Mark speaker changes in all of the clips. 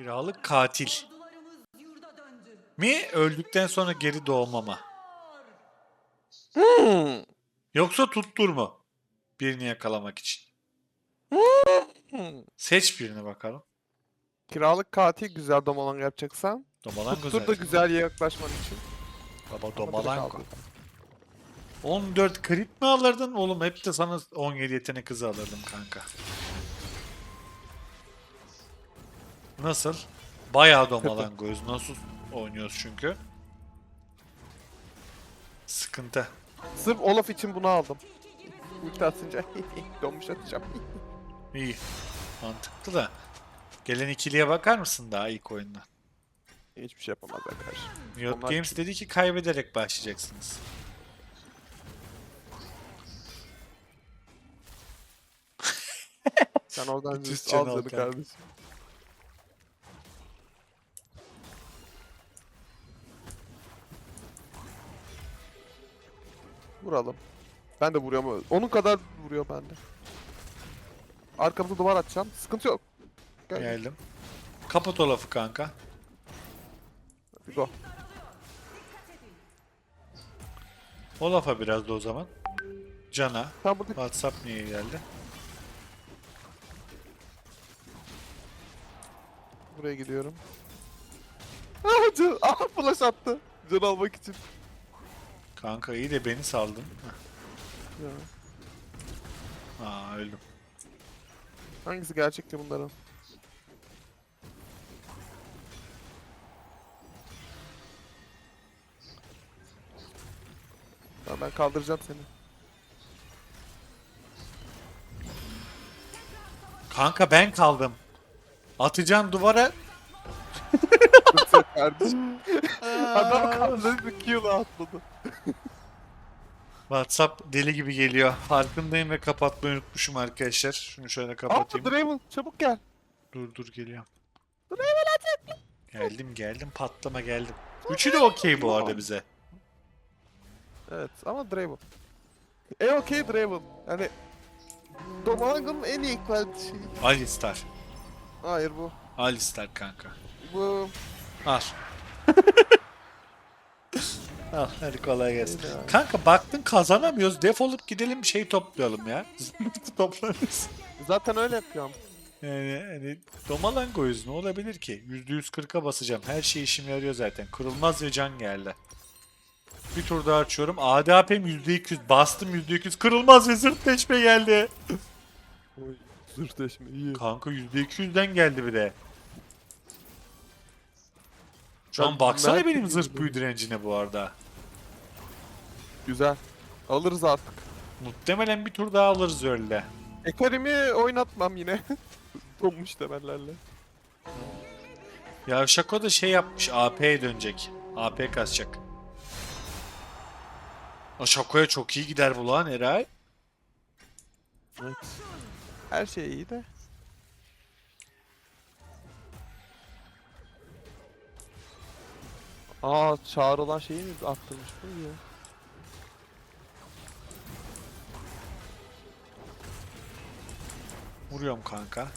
Speaker 1: Kiralık katil. Mi öldükten sonra geri doğma mı?
Speaker 2: Hmm.
Speaker 1: Yoksa tuttur mu? Birini yakalamak için.
Speaker 2: Hmm.
Speaker 1: Seç birini bakalım.
Speaker 2: Kiralık katil güzel domalan yapacaksan.
Speaker 1: Domalango
Speaker 2: Tuttur da
Speaker 1: zaten.
Speaker 2: güzel yaklaşman için.
Speaker 1: Baba
Speaker 2: kaldı.
Speaker 1: 14 krit mi alırdın? Oğlum hep de sana 17 yetenek kızı alırdım kanka. Nasıl? Bayağı Domalango'yuz. Nasıl oynuyoruz çünkü? Sıkıntı.
Speaker 2: Sırf Olaf için bunu aldım. Ulti atınca donmuş atacağım.
Speaker 1: İyi. Mantıklı da. Gelen ikiliye bakar mısın daha ilk oyundan?
Speaker 2: Hiçbir şey yapamaz arkadaş.
Speaker 1: Riot
Speaker 2: Onlar
Speaker 1: Games dedi ki kaybederek başlayacaksınız.
Speaker 2: Sen oradan
Speaker 1: Bütün
Speaker 2: risk
Speaker 1: canı
Speaker 2: al
Speaker 1: al
Speaker 2: canı
Speaker 1: kanka.
Speaker 2: kardeşim. Vuralım. Ben de vuruyorum. Onun kadar vuruyor bende. Arkamıza duvar atacağım. Sıkıntı yok. Gel.
Speaker 1: Geldim. Kapat o lafı kanka.
Speaker 2: Go.
Speaker 1: O lafa biraz da o zaman. Cana.
Speaker 2: Tam burada
Speaker 1: WhatsApp niye geldi?
Speaker 2: buraya gidiyorum. Ah, can, ah flash attı. Can almak için.
Speaker 1: Kanka iyi de beni saldın.
Speaker 2: Ya.
Speaker 1: Aa öldüm.
Speaker 2: Hangisi gerçekti bunların? Tamam ben kaldıracağım seni.
Speaker 1: Kanka ben kaldım. Atacağım duvara.
Speaker 2: Lütfen kardeşim. Adam kaldırdı Q'la atladı.
Speaker 1: WhatsApp deli gibi geliyor. Farkındayım ve kapatmayı unutmuşum arkadaşlar. Şunu şöyle
Speaker 2: Aa
Speaker 1: kapatayım.
Speaker 2: Draven çabuk gel.
Speaker 1: Dur dur geliyorum. Geldim geldim patlama geldim. Üçü de okey bu arada bize.
Speaker 2: Evet ama Draven. E okey Draven. Yani Domalango'nun en iyi quality şeyi.
Speaker 1: Alistar.
Speaker 2: Hayır bu.
Speaker 1: Alistar kanka.
Speaker 2: Bu.
Speaker 1: Al. Al hadi kolay gelsin. Kanka baktın kazanamıyoruz. Defolup gidelim şey toplayalım ya. Toplarız.
Speaker 2: Zaten öyle yapıyorum.
Speaker 1: Yani hani Domalango'yuz ne olabilir ki? %140'a basacağım. Her şey işime yarıyor zaten. Kırılmaz ve can geldi. Bir tur daha açıyorum. ADAP'm %200. Bastım %200. Kırılmaz ve zırt deşme geldi.
Speaker 2: Oy, zırhleşme iyi.
Speaker 1: Kanka %200'den geldi bir de. Şu an
Speaker 2: Ben
Speaker 1: baksana
Speaker 2: merak
Speaker 1: benim zırh büyü direncine bu arada.
Speaker 2: Güzel. Alırız artık.
Speaker 1: Muhtemelen bir tur daha alırız öyle.
Speaker 2: Ekarimi oynatmam yine. Donmuş temellerle.
Speaker 1: Ya Şako da şey yapmış. AP'ye dönecek. AP kasacak. O Şako'ya çok iyi gider bu lan Eray.
Speaker 2: Evet. Her şey iyi de. Aa çağrılan şeyi mi attırmış bu ya?
Speaker 1: Vuruyorum kanka.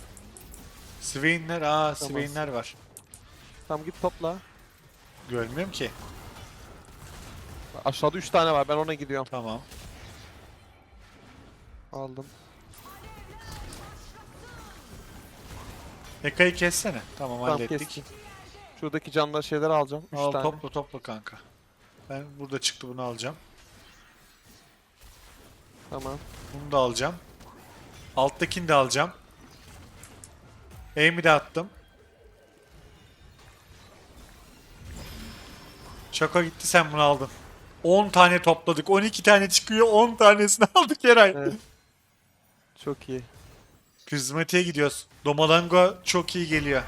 Speaker 1: Swain'ler, aa
Speaker 2: Tamam.
Speaker 1: Swain'ler var.
Speaker 2: Tamam git topla.
Speaker 1: Görmüyorum ki.
Speaker 2: Aşağıda 3 tane var ben ona gidiyorum.
Speaker 1: Tamam.
Speaker 2: Aldım.
Speaker 1: Eka'yı kessene. Tamam,
Speaker 2: Tamam
Speaker 1: hallettik.
Speaker 2: kestim. Şuradaki canlı şeyleri alacağım. 3
Speaker 1: Al
Speaker 2: tane.
Speaker 1: topla topla kanka. Ben burada çıktı bunu alacağım.
Speaker 2: Tamam.
Speaker 1: Bunu da alacağım. Alttakini de alacağım. Aim'i de attım. Şaka gitti sen bunu aldın. 10 tane topladık. 12 tane çıkıyor. 10 tanesini aldık Eray.
Speaker 2: Evet. Çok iyi.
Speaker 1: Prizmatiğe gidiyoruz. Domalango çok iyi geliyor.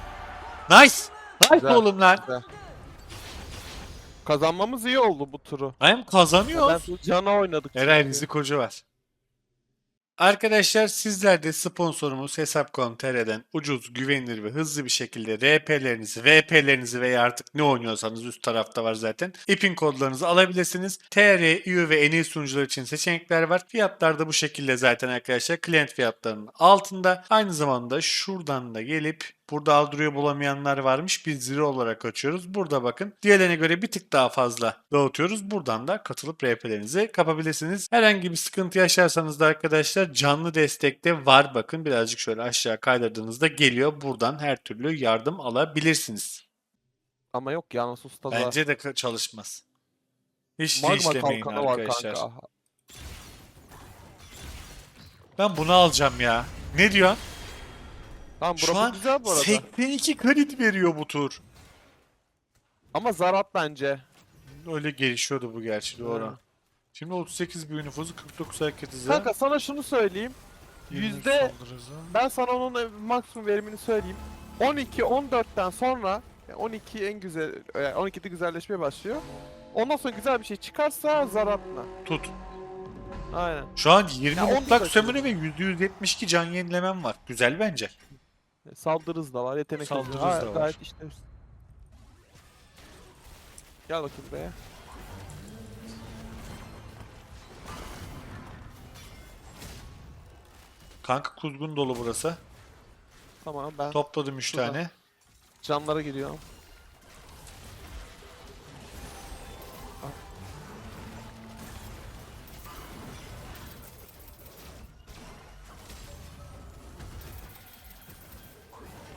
Speaker 1: Nice. Nice
Speaker 2: Güzel.
Speaker 1: oğlum lan.
Speaker 2: Güzel. Kazanmamız iyi oldu bu turu.
Speaker 1: Kazanıyor.
Speaker 2: Ben cana oynadık.
Speaker 1: Eray
Speaker 2: çünkü.
Speaker 1: Rizikocu var. Arkadaşlar sizler de sponsorumuz Hesap.com.tr'den ucuz, güvenilir ve hızlı bir şekilde RP'lerinizi, VP'lerinizi veya artık ne oynuyorsanız üst tarafta var zaten. İpin kodlarınızı alabilirsiniz. TR, EU ve en iyi sunucular için seçenekler var. Fiyatlar da bu şekilde zaten arkadaşlar. Client fiyatlarının altında. Aynı zamanda şuradan da gelip Burada Aldru'yu bulamayanlar varmış. Biz zero olarak açıyoruz. Burada bakın. Diğerlerine göre bir tık daha fazla dağıtıyoruz. Buradan da katılıp RP'lerinizi kapabilirsiniz. Herhangi bir sıkıntı yaşarsanız da arkadaşlar canlı destekte var. Bakın birazcık şöyle aşağı kaydırdığınızda geliyor. Buradan her türlü yardım alabilirsiniz.
Speaker 2: Ama yok ya Nasus'ta da.
Speaker 1: Bence de çalışmaz. Hiç
Speaker 2: Magma
Speaker 1: işlemeyin
Speaker 2: var
Speaker 1: arkadaşlar.
Speaker 2: kanka.
Speaker 1: Ben bunu alacağım ya. Ne diyorsun?
Speaker 2: Tamam
Speaker 1: Şu an
Speaker 2: güzel bu arada.
Speaker 1: 82 kredi veriyor bu tur.
Speaker 2: Ama zarat bence.
Speaker 1: Öyle gelişiyordu bu gerçi doğru.
Speaker 2: Evet.
Speaker 1: Şimdi 38 büyü nüfuzu 49 hareket hızı.
Speaker 2: Kanka sana şunu söyleyeyim.
Speaker 1: 20
Speaker 2: yüzde-
Speaker 1: saldırı hızı.
Speaker 2: Ben sana onun maksimum verimini söyleyeyim. 12-14'ten sonra yani 12 en güzel, yani 12'de güzelleşmeye başlıyor. Ondan sonra güzel bir şey çıkarsa zaratla.
Speaker 1: Tut.
Speaker 2: Aynen.
Speaker 1: Şu an 20
Speaker 2: Ya, on
Speaker 1: mutlak
Speaker 2: dakika.
Speaker 1: sömürü ve %172 can yenilemem var. Güzel bence.
Speaker 2: Saldırı hızı da var, yetenek
Speaker 1: Saldırı
Speaker 2: hızı da
Speaker 1: var.
Speaker 2: Gayet işlevsiz. Gel bakayım buraya.
Speaker 1: Kanka kuzgun dolu burası.
Speaker 2: Tamam ben
Speaker 1: Topladım 3
Speaker 2: Şuradan.
Speaker 1: tane.
Speaker 2: canlara giriyorum.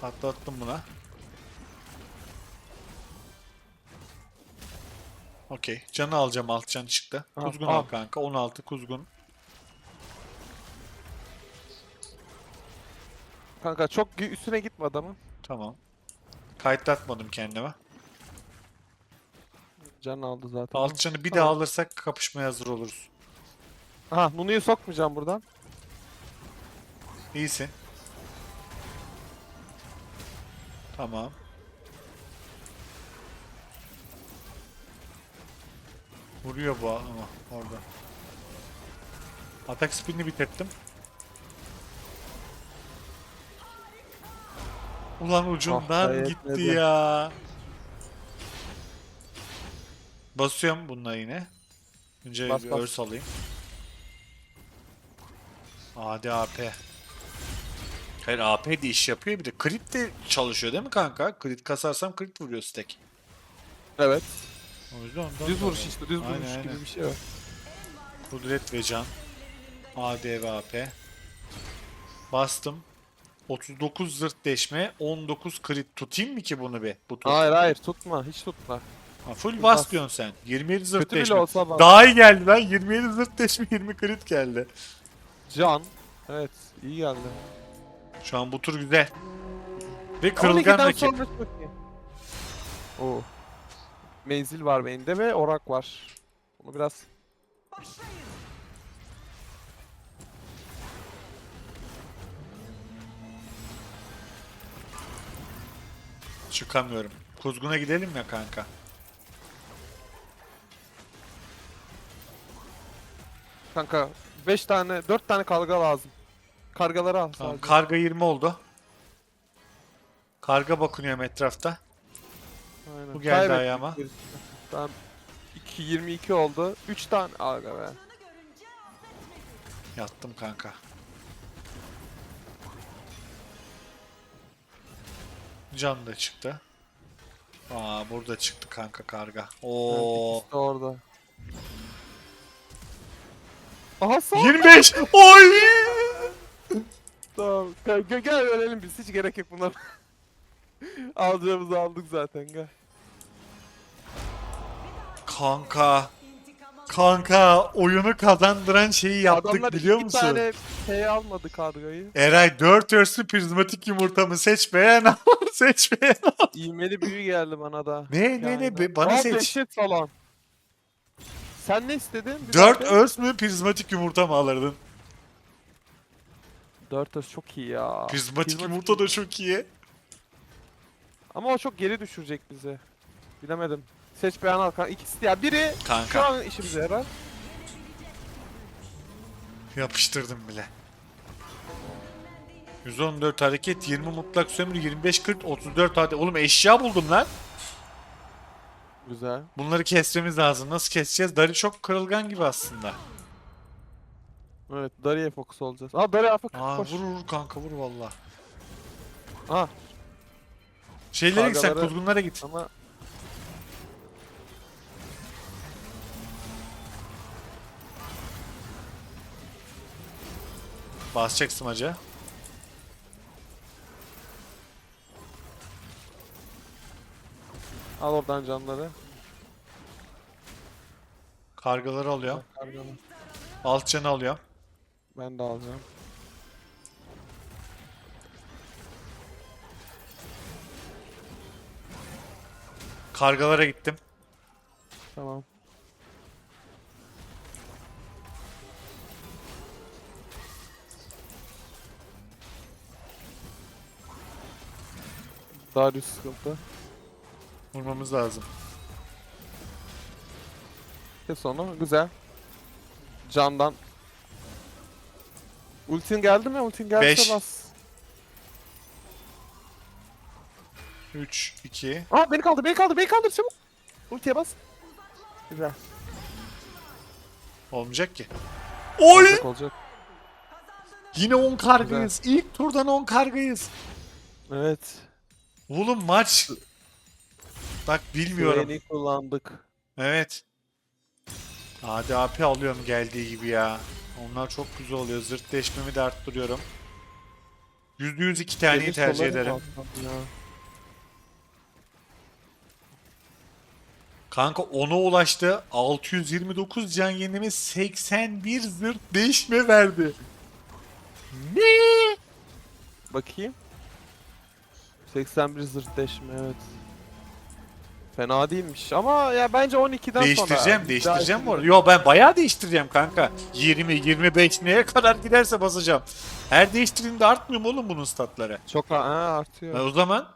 Speaker 1: Patlattım buna. Okey. Canı alacağım alt can çıktı. Kuzgun
Speaker 2: al.
Speaker 1: al kanka. 16 kuzgun.
Speaker 2: Kanka çok üstüne gitme adamın.
Speaker 1: Tamam. Kayıtlatmadım kendime.
Speaker 2: Can aldı zaten.
Speaker 1: Alt canı bir
Speaker 2: Tamam.
Speaker 1: daha alırsak kapışmaya hazır oluruz.
Speaker 2: Aha Nunu'yu sokmayacağım buradan.
Speaker 1: İyisin. Tamam. Vuruyor bu ama orada. Atak speedini bitirttim. Ulan ucundan
Speaker 2: Ah
Speaker 1: gitti ya. Basıyorum bununla yine. Önce
Speaker 2: Bas,
Speaker 1: bir
Speaker 2: bas.
Speaker 1: örs alayım. Hadi AP. Hayır AP de iş yapıyor bir de crit de çalışıyor değil mi kanka? Crit kasarsam crit vuruyor stack.
Speaker 2: Evet.
Speaker 1: O yüzden ondan
Speaker 2: Düz vuruş
Speaker 1: dolayı.
Speaker 2: işte düz
Speaker 1: Aynen,
Speaker 2: vuruş gibi
Speaker 1: aynen.
Speaker 2: bir şey var.
Speaker 1: Kudret ve can. AD ve AP. Bastım. 39 zırt deşme, 19 crit. Tutayım mı ki bunu bir? Bu tur.
Speaker 2: Hayır hayır tutma hiç tutma.
Speaker 1: Ha, full
Speaker 2: bas.
Speaker 1: bas diyorsun sen. 27 zırt
Speaker 2: Kötü bile
Speaker 1: deşme.
Speaker 2: olsa bak.
Speaker 1: Daha iyi geldi lan. 27 zırt deşme, 20 crit geldi.
Speaker 2: Can. Evet iyi geldi.
Speaker 1: Şu an bu tur güzel. Ve kırılgan
Speaker 2: 12'den
Speaker 1: rakip.
Speaker 2: sonra çok iyi. Oo. Menzil var beyinde ve orak var. Bunu biraz
Speaker 1: Çıkamıyorum. Kuzgun'a gidelim ya kanka.
Speaker 2: kanka 5 tane 4 tane karga lazım. Kargaları al
Speaker 1: Tamam,
Speaker 2: sadece.
Speaker 1: karga 20 oldu. Karga bakınıyorum etrafta.
Speaker 2: Aynen.
Speaker 1: bu geldi
Speaker 2: Kaybettik
Speaker 1: ayağıma.
Speaker 2: Tamam. 2 22 oldu. 3 tane aga be.
Speaker 1: Yattım kanka. Can da çıktı. Aa burada çıktı kanka karga. Oo.
Speaker 2: ikisi de orada. Aha son.
Speaker 1: 25. Oy!
Speaker 2: Tamam. Gel, gel, gel ölelim biz. Hiç gerek yok bunlar. Alacağımızı aldık zaten gel.
Speaker 1: Kanka. Kanka oyunu kazandıran şeyi yaptık
Speaker 2: Adamlar
Speaker 1: biliyor
Speaker 2: iki
Speaker 1: musun?
Speaker 2: tane şey almadı kargayı.
Speaker 1: Eray 4 örsü prizmatik yumurtamı seç beğen al. seç beğen al.
Speaker 2: İğmeli büyü geldi bana da.
Speaker 1: Ne ne ne be- bana
Speaker 2: Aa,
Speaker 1: seç.
Speaker 2: dehşet salon. Sen ne istedin? Bir
Speaker 1: 4
Speaker 2: dakika.
Speaker 1: örs mü prizmatik yumurta mı alırdın?
Speaker 2: Dört örs çok iyi ya.
Speaker 1: Prizmatik yumurta da çok iyi.
Speaker 2: Ama o çok geri düşürecek bizi. Bilemedim. Seç beğen al kanka. İkisi ya biri şu
Speaker 1: Kanka
Speaker 2: an işimize yarar.
Speaker 1: yapıştırdım bile. 114 hareket, 20 mutlak sömürü, 25 40, 34 hadi. Oğlum eşya buldum lan.
Speaker 2: Güzel.
Speaker 1: Bunları kesmemiz lazım. Nasıl keseceğiz? Dari çok kırılgan gibi aslında.
Speaker 2: Evet Dari'ye fokus olacağız. Aa Dari afak
Speaker 1: Aa
Speaker 2: koş.
Speaker 1: vur vur kanka vur valla.
Speaker 2: Aa
Speaker 1: Şeylere git sen
Speaker 2: Kargaları-
Speaker 1: kuzgunlara git.
Speaker 2: Ama
Speaker 1: Basacak smaca.
Speaker 2: al oradan canları.
Speaker 1: Kargaları alıyorum. Alt canı alıyorum.
Speaker 2: Ben de alacağım.
Speaker 1: Kargalara gittim.
Speaker 2: Tamam. Darius sıkıntı.
Speaker 1: Vurmamız lazım.
Speaker 2: Kes onu. Güzel. Candan. Ultin geldi mi? Ultin gelse
Speaker 1: Beş.
Speaker 2: bas.
Speaker 1: 3, 2.
Speaker 2: Aa beni kaldır, beni kaldır, beni kaldır çabuk. Ultiye bas. Güzel.
Speaker 1: Olmayacak ki. Oy!
Speaker 2: Olacak olacak.
Speaker 1: Yine 10 kargayız. İlk turdan 10 kargayız.
Speaker 2: Evet.
Speaker 1: Oğlum maç. Bak bilmiyorum.
Speaker 2: Swain'i kullandık.
Speaker 1: Evet. Hadi AP alıyorum geldiği gibi ya. Onlar çok güzel oluyor. Zırt deşmemi de arttırıyorum. %100 iki taneyi tercih ederim.
Speaker 2: ya?
Speaker 1: Kanka 10'a ulaştı. 629 can yenimi 81 zırt değişme verdi. Ne?
Speaker 2: Bakayım. 81 zırt deşme evet. Fena değilmiş ama ya bence 12'den sonra.
Speaker 1: Değiştireceğim, değiştireceğim bu arada. Yo ben bayağı değiştireceğim kanka. 20, 25 neye kadar giderse basacağım. Her değiştirdiğimde artmıyor mu oğlum bunun statları?
Speaker 2: Çok ha, artıyor.
Speaker 1: E o zaman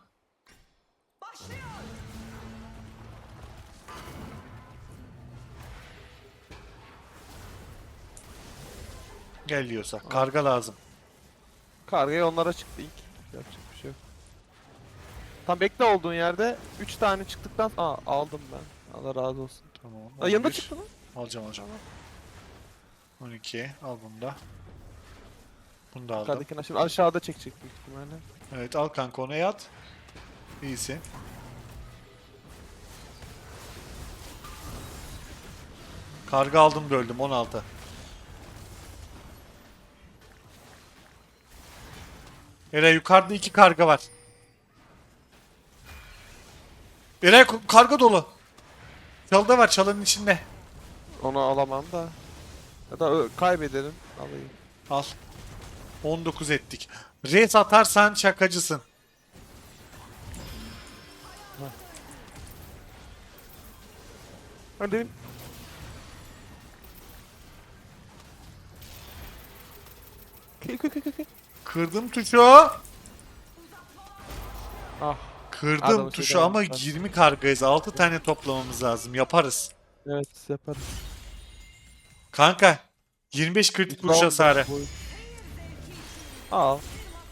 Speaker 1: Gel diyorsa. Karga lazım.
Speaker 2: Kargaya onlara çıktı ilk. Yapacak. Tam bekle olduğun yerde 3 tane çıktıktan Aa aldım ben. Allah razı olsun.
Speaker 1: Tamam.
Speaker 2: Aa, yanında
Speaker 1: 11.
Speaker 2: çıktı lan.
Speaker 1: Alacağım alacağım. 12. Al bunu da. Bunu da aldım.
Speaker 2: Yukarıdakini şimdi aşağıda çekecek büyük ihtimalle.
Speaker 1: Evet al kanka onu yat. İyisin. Karga aldım da öldüm 16. Eray yukarıda iki karga var. Eray karga dolu. Çalda var çalının içinde.
Speaker 2: Onu alamam da. Ya da kaybedelim. Alayım.
Speaker 1: Al. 19 ettik. Res atarsan şakacısın.
Speaker 2: Hadi.
Speaker 1: Kırdım tuşu.
Speaker 2: Ah
Speaker 1: Kırdım
Speaker 2: Adamı
Speaker 1: tuşu ama
Speaker 2: almışlar.
Speaker 1: 20 kargayız. 6 tane toplamamız lazım. Yaparız.
Speaker 2: evet yaparız.
Speaker 1: Kanka 25 kritik vuruş hasarı.
Speaker 2: Al.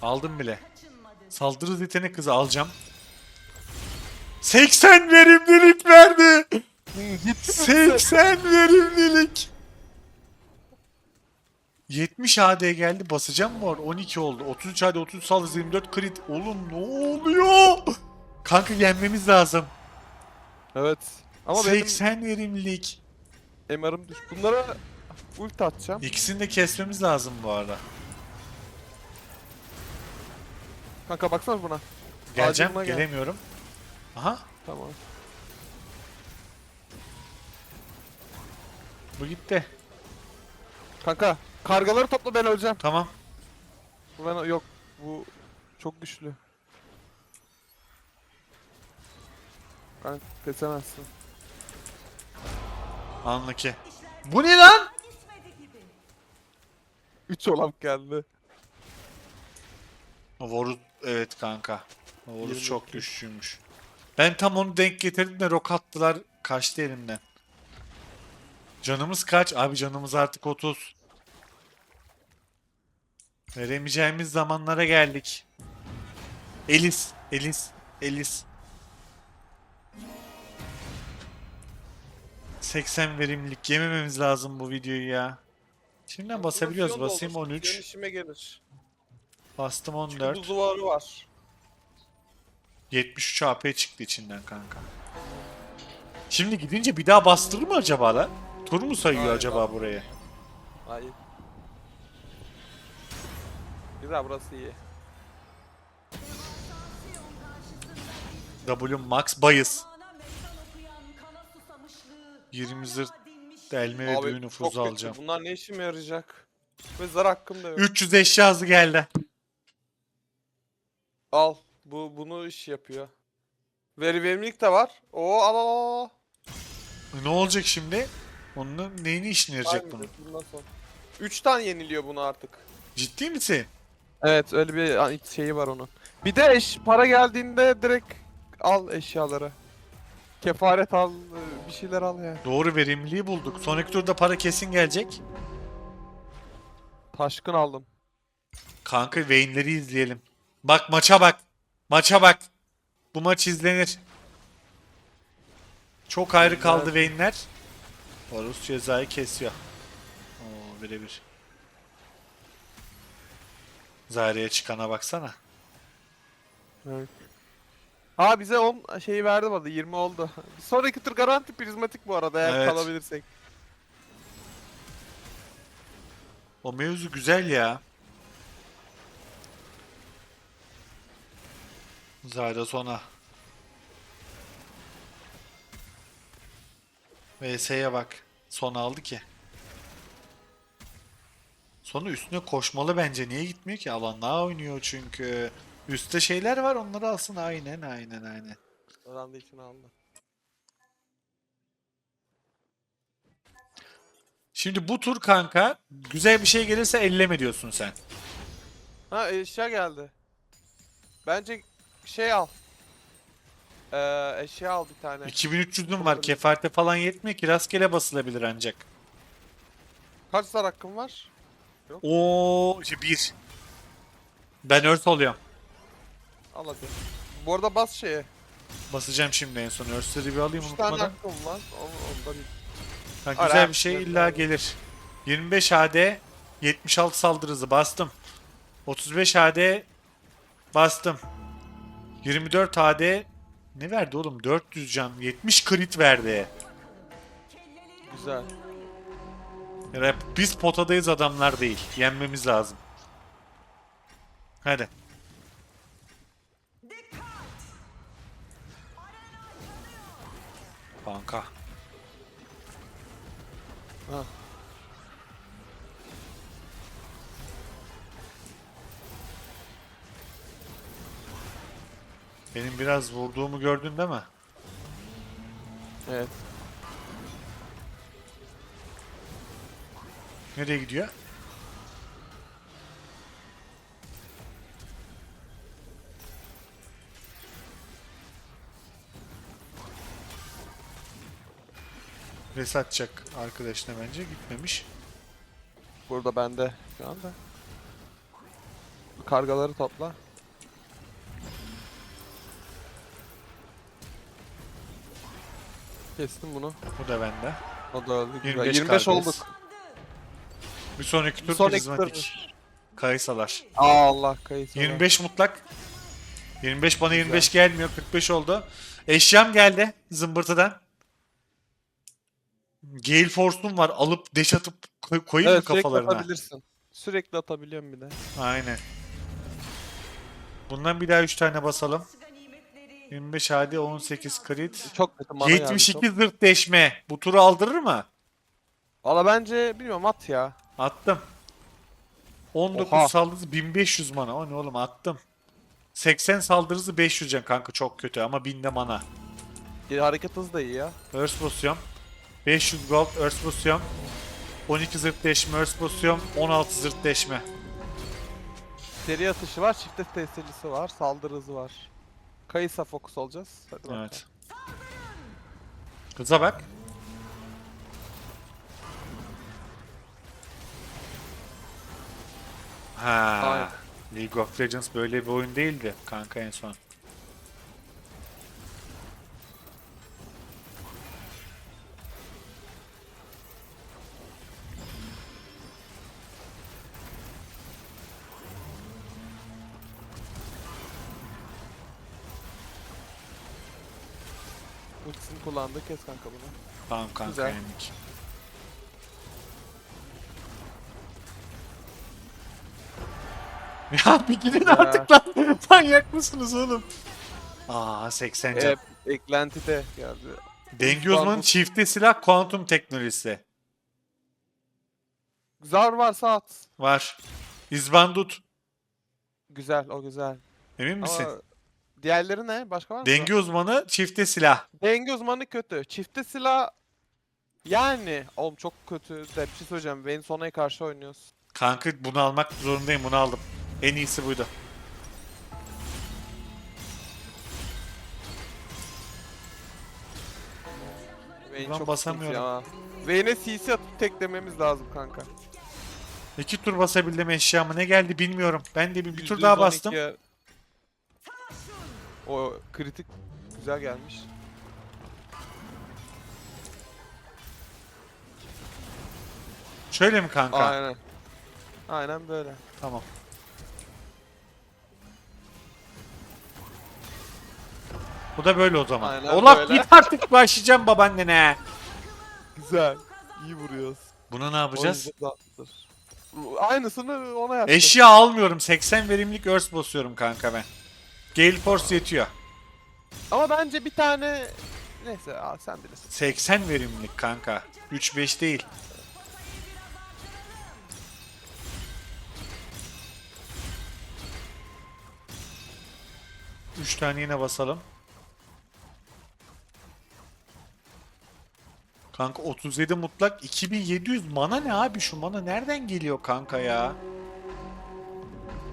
Speaker 1: Aldım bile. Saldırı yetenek hızı alacağım. 80 verimlilik verdi. 80 verimlilik. 70 AD geldi basacağım mı orada? 12 oldu. 33 AD 30 saldırı 24 crit. Oğlum ne oluyor? Kanka yenmemiz lazım.
Speaker 2: Evet. Ama
Speaker 1: 80 verimlilik.
Speaker 2: benim MR'ım düş. Bunlara ult atacağım.
Speaker 1: İkisini de kesmemiz lazım bu arada.
Speaker 2: Kanka baksana buna.
Speaker 1: Geleceğim,
Speaker 2: Acilime gel.
Speaker 1: gelemiyorum. Aha,
Speaker 2: Tamam.
Speaker 1: bu gitti.
Speaker 2: Kanka kargaları topla ben öleceğim.
Speaker 1: Tamam.
Speaker 2: Bu ben yok. Bu çok güçlü. Kanka kesemezsin.
Speaker 1: Anlaki. Bu ne lan?
Speaker 2: 3 olan geldi.
Speaker 1: Vorus evet kanka. Vorus
Speaker 2: 22.
Speaker 1: çok güçlüymüş. Ben tam onu denk getirdim de rok attılar kaçtı elimden. Canımız kaç? Abi canımız artık 30. Veremeyeceğimiz zamanlara geldik. Elis, Elis, Elis. 80 verimlilik yemememiz lazım bu videoyu ya. Şimdiden basabiliyoruz. Basayım 13.
Speaker 2: işime gelir.
Speaker 1: Bastım 14.
Speaker 2: duvarı var.
Speaker 1: 73 AP çıktı içinden kanka. Şimdi gidince bir daha bastırır mı acaba lan? Tur mu sayıyor
Speaker 2: Hayır,
Speaker 1: acaba
Speaker 2: abi.
Speaker 1: burayı?
Speaker 2: Hayır. Güzel burası iyi.
Speaker 1: W max bayız. 20 zırt delme ve büyü
Speaker 2: çok
Speaker 1: nüfuzu
Speaker 2: kötü.
Speaker 1: alacağım.
Speaker 2: Bunlar ne işime yarayacak? Ve zar hakkım da yok.
Speaker 1: 300 eşya hızı geldi.
Speaker 2: Al. Bu bunu iş yapıyor. Veri verimlilik de var. Oo al al al.
Speaker 1: Ne olacak şimdi? Onun neyini işine yarayacak bunun?
Speaker 2: bundan sonra. 3 tane yeniliyor bunu artık.
Speaker 1: Ciddi misin?
Speaker 2: Evet öyle bir şeyi var onun. Bir de eş para geldiğinde direkt al eşyaları. Kefaret al, e, bir şeyler al yani.
Speaker 1: Doğru verimliliği bulduk. Sonraki turda para kesin gelecek.
Speaker 2: Taşkın aldım.
Speaker 1: Kanka Vayne'leri izleyelim. Bak maça bak. Maça bak. Bu maç izlenir. Çok ayrı kaldı Vayne'ler. Horus cezayı kesiyor. Oo birebir. Zarya'ya çıkana baksana.
Speaker 2: Evet. Ha bize 10 şeyi verdi bana 20 oldu. Bir sonraki tur garanti prizmatik bu arada eğer
Speaker 1: Evet.
Speaker 2: kalabilirsek.
Speaker 1: O mevzu güzel ya. Zarya sona. VS'ye bak. Son aldı ki. Sonu üstüne koşmalı bence. Niye gitmiyor ki? Alanlığa oynuyor çünkü. Üstte şeyler var onları alsın. Aynen aynen aynen.
Speaker 2: Oranda için aldı.
Speaker 1: Şimdi bu tur kanka güzel bir şey gelirse elleme diyorsun sen.
Speaker 2: Ha eşya geldi. Bence şey al. Ee, eşya al bir tane.
Speaker 1: 2300'ün var. Kefarte falan yetmiyor ki. Rastgele basılabilir ancak.
Speaker 2: Kaç zar hakkım var?
Speaker 1: Oo, işte bir. Ben Earth oluyorum.
Speaker 2: Al hadi. Bu arada bas şeye.
Speaker 1: Basacağım şimdi en son. Earth'leri bir alayım
Speaker 2: 3 tane
Speaker 1: unutmadan.
Speaker 2: hakkım var. Onu, ondan
Speaker 1: Ha,
Speaker 2: Ara,
Speaker 1: güzel bir şey illa
Speaker 2: evet.
Speaker 1: gelir. 25 AD 76 saldırı hızı bastım. 35 AD bastım. 24 AD ne verdi oğlum? 400 can. 70 crit verdi.
Speaker 2: güzel.
Speaker 1: Yani biz potadayız adamlar değil. Yenmemiz lazım. Hadi. Kanka.
Speaker 2: Ha.
Speaker 1: Benim biraz vurduğumu gördün değil mi?
Speaker 2: Evet.
Speaker 1: Nereye gidiyor? Res atacak arkadaşına bence gitmemiş.
Speaker 2: Burada bende şu anda. Kargaları topla. Kestim bunu.
Speaker 1: Bu da bende.
Speaker 2: O da öldü. Güzel.
Speaker 1: 25
Speaker 2: 25,
Speaker 1: kargayız.
Speaker 2: olduk.
Speaker 1: Bir sonraki tur
Speaker 2: sonraki
Speaker 1: prizmatik. Kaysalar.
Speaker 2: Aa Allah kayısı.
Speaker 1: 25 mutlak. 25 bana 25 gelmiyor. 45 oldu. Eşyam geldi zımbırtıdan. Gale Force'um var. Alıp deş atıp koy- koyayım
Speaker 2: Evet
Speaker 1: mı
Speaker 2: sürekli
Speaker 1: kafalarına?
Speaker 2: atabilirsin. Sürekli atabiliyorum bir de.
Speaker 1: Aynen. Bundan bir daha 3 tane basalım. 25 AD 18 crit.
Speaker 2: Çok kötü mana geldi
Speaker 1: 72
Speaker 2: çok.
Speaker 1: zırt deşme. Bu turu aldırır mı?
Speaker 2: Valla bence bilmiyorum at ya.
Speaker 1: Attım. 19
Speaker 2: Oha.
Speaker 1: saldırısı 1500 mana. O ne oğlum attım. 80 saldırısı 500 can kanka çok kötü ama 1000 de mana.
Speaker 2: Bir hareket hızı da iyi ya.
Speaker 1: Earth pozisyon. 500 gold Earth pozisyon. 12 zırt deşme Earth pozisyon. 16 zırt deşme.
Speaker 2: Seri atışı var, şiddet tesircisi var, saldırı hızı var. Kayısa fokus olacağız. Hadi bakalım.
Speaker 1: Evet. Kıza bak. Ha.
Speaker 2: Aynen.
Speaker 1: League of Legends böyle bir oyun değildi kanka en son.
Speaker 2: Kullandı. Kes kanka bunu.
Speaker 1: Tamam kanka
Speaker 2: Güzel.
Speaker 1: yendik. Ya bir gidin
Speaker 2: Ya.
Speaker 1: artık lan. Manyak mısınız oğlum? Aa 80 can.
Speaker 2: Hep eklentide geldi.
Speaker 1: Denge uzmanı çifte silah kuantum teknolojisi.
Speaker 2: Zar varsa at.
Speaker 1: Var. İzbandut.
Speaker 2: Güzel o güzel.
Speaker 1: Emin misin?
Speaker 2: Ama diğerleri ne? Başka var mı?
Speaker 1: Denge uzmanı çifte silah.
Speaker 2: Denge uzmanı kötü. Çifte silah yani oğlum çok kötü de bir şey söyleyeceğim. Vayne Sona'ya karşı oynuyoruz.
Speaker 1: Kanka bunu almak zorundayım bunu aldım. En iyisi buydu.
Speaker 2: Vayne
Speaker 1: Ulan
Speaker 2: çok
Speaker 1: basamıyorum.
Speaker 2: basamıyorum. Vayne'e CC atıp teklememiz lazım kanka.
Speaker 1: İki tur basabildim eşyamı ne geldi bilmiyorum. Ben de bir, bir tur daha bastım.
Speaker 2: 112'ye O kritik güzel gelmiş.
Speaker 1: Şöyle mi kanka?
Speaker 2: Aynen. Aynen böyle.
Speaker 1: Tamam. Bu da böyle o zaman.
Speaker 2: Aynen
Speaker 1: Olaf
Speaker 2: böyle.
Speaker 1: git artık başlayacağım babaannene.
Speaker 2: Güzel. İyi vuruyoruz.
Speaker 1: Buna ne yapacağız?
Speaker 2: Aynısını ona yaptım.
Speaker 1: Eşya almıyorum. 80 verimlilik örs basıyorum kanka ben. Gale Force yetiyor.
Speaker 2: Ama bence bir tane neyse al sen bilirsin.
Speaker 1: 80 verimlilik kanka. 3-5 değil. Üç tane yine basalım. Kanka 37 mutlak 2700 mana ne abi şu mana nereden geliyor kanka ya?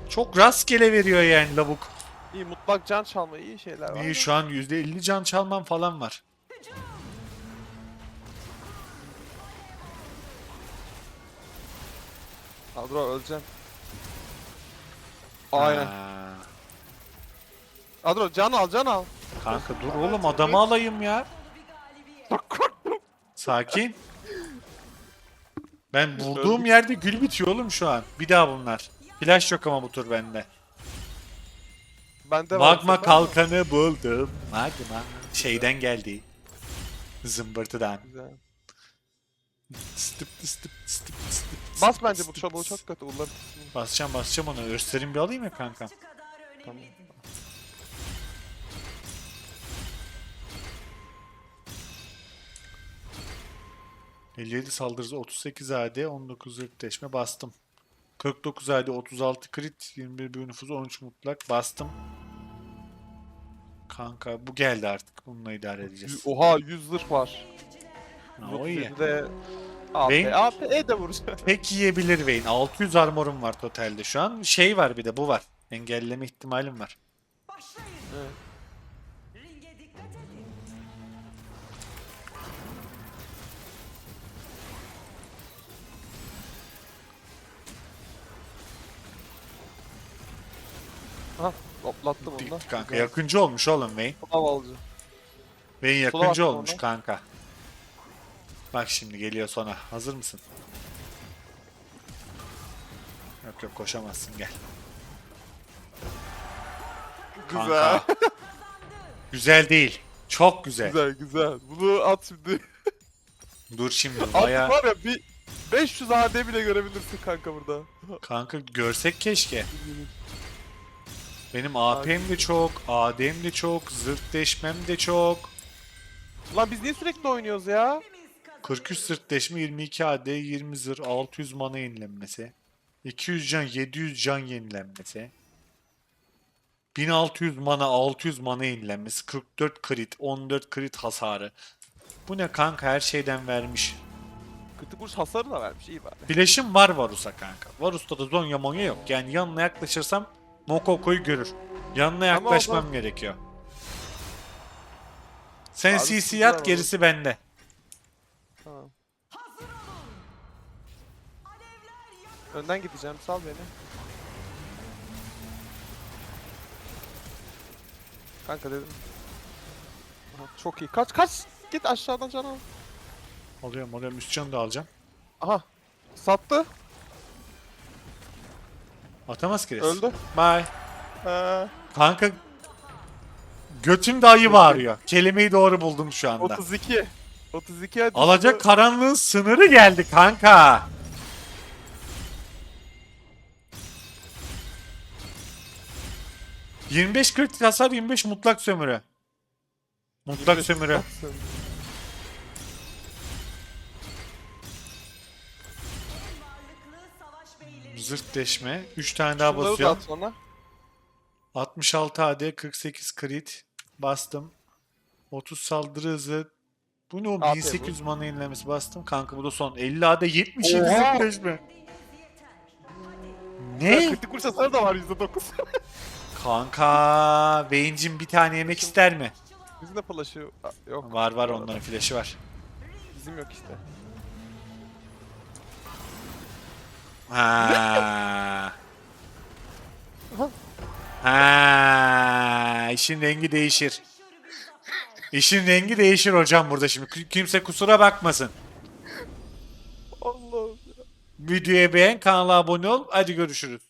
Speaker 1: Çok rastgele veriyor yani lavuk.
Speaker 2: İyi mutlak can çalma iyi şeyler var.
Speaker 1: İyi şu an %50 can çalmam falan var.
Speaker 2: Adro öleceğim. Aynen.
Speaker 1: Ha.
Speaker 2: Adro can al can al.
Speaker 1: Kanka dur oğlum adamı alayım ya. Sakin. Ben bulduğum yerde gül bitiyor oğlum şu an. Bir daha bunlar. Flash yok ama bu tur bende.
Speaker 2: Bende var.
Speaker 1: Magma kalkanı buldum. Magma. Şeyden geldi. Zımbırtıdan.
Speaker 2: Güzel.
Speaker 1: Stıp stıp stıp stıp.
Speaker 2: Bas bence bu çabuğu çok kötü. Uğurlar
Speaker 1: Basacağım basacağım onu. Örslerim bir alayım ya kanka.
Speaker 2: Tamam.
Speaker 1: ...57 saldırısı 38 AD 19 ırkleşme bastım. 49 AD 36 crit 21 büyü nüfuzu 13 mutlak bastım. Kanka bu geldi artık bununla idare edeceğiz.
Speaker 2: Oha 100 zırh var.
Speaker 1: Ha, o iyi.
Speaker 2: de AP.
Speaker 1: Vayne-
Speaker 2: AP E de vuracak.
Speaker 1: Pek yiyebilir Vayne. 600 armorum var totalde şu an. Şey var bir de bu var. Engelleme ihtimalim var.
Speaker 2: Evet. Ha toplattım onu da.
Speaker 1: Kanka
Speaker 2: Güzel.
Speaker 1: yakıncı olmuş oğlum Vayne.
Speaker 2: Sınav alıcı.
Speaker 1: Vayne yakıncı olmuş
Speaker 2: ona.
Speaker 1: kanka. Bak şimdi geliyor sona. Hazır mısın? Yok yok koşamazsın gel.
Speaker 2: Güzel.
Speaker 1: Kanka. güzel değil. Çok güzel.
Speaker 2: güzel güzel. Bunu at şimdi.
Speaker 1: Dur şimdi
Speaker 2: At
Speaker 1: baya
Speaker 2: var ya bir 500 AD bile görebilirsin kanka burada.
Speaker 1: kanka görsek keşke. Benim AP'm de çok, AD'm de çok, zırh deşmem de çok.
Speaker 2: Lan biz niye sürekli oynuyoruz ya?
Speaker 1: 43 sırt deşme 22 AD 20 zırh 600 mana yenilenmesi. 200 can 700 can yenilenmesi. 1600 mana 600 mana yenilenmesi. 44 crit 14 crit hasarı. Bu ne kanka her şeyden vermiş.
Speaker 2: Kritik vuruş hasarı da vermiş iyi bari.
Speaker 1: Flash'ım var Varus'a kanka. Varus'ta da Zonya Monya yok. Yani yanına yaklaşırsam Mokoko'yu görür. Yanına
Speaker 2: Ama o da-
Speaker 1: yaklaşmam gerekiyor. Sen
Speaker 2: Abi
Speaker 1: CC
Speaker 2: güzel oldu.
Speaker 1: gerisi bende.
Speaker 2: Tamam. Önden gideceğim sal beni. Kanka dedim. Aha, çok iyi. Kaç kaç. Git aşağıdan can al.
Speaker 1: Alıyorum alıyorum üst canı da alacağım.
Speaker 2: Aha. Sattı.
Speaker 1: Atamaz ki res.
Speaker 2: Öldü.
Speaker 1: Bye.
Speaker 2: Ee,
Speaker 1: Kanka Götümde ayı bağırıyor. Kelimeyi doğru buldum şu anda.
Speaker 2: 32. 32 hadi.
Speaker 1: Alacak karanlığın sınırı geldi kanka. ...25 kritik hasar 25 mutlak sömürü. Mutlak sömürü. Zırt deşme. 3 tane daha
Speaker 2: Şunları da
Speaker 1: basıyorum.
Speaker 2: at sonra.
Speaker 1: 66 AD 48 crit. Bastım. 30 saldırı hızı. Bu ne o?
Speaker 2: AP
Speaker 1: 1800 mana yenilemesi bastım. Kanka bu da son. 50 AD 77
Speaker 2: Oha!
Speaker 1: zırt deşme. Ne?
Speaker 2: Kritik vuruş hasarı da var %9.
Speaker 1: Kanka Vayne'cim bir tane yemek ister mi?
Speaker 2: Bizim de flash'ı yok.
Speaker 1: Var var onların flash'ı var.
Speaker 2: Bizim yok işte.
Speaker 1: Ha. Ha. İşin rengi değişir. İşin rengi değişir hocam burada şimdi. Kimse kusura bakmasın.
Speaker 2: Allah'ım.
Speaker 1: Videoya beğen, kanala abone ol. Hadi görüşürüz.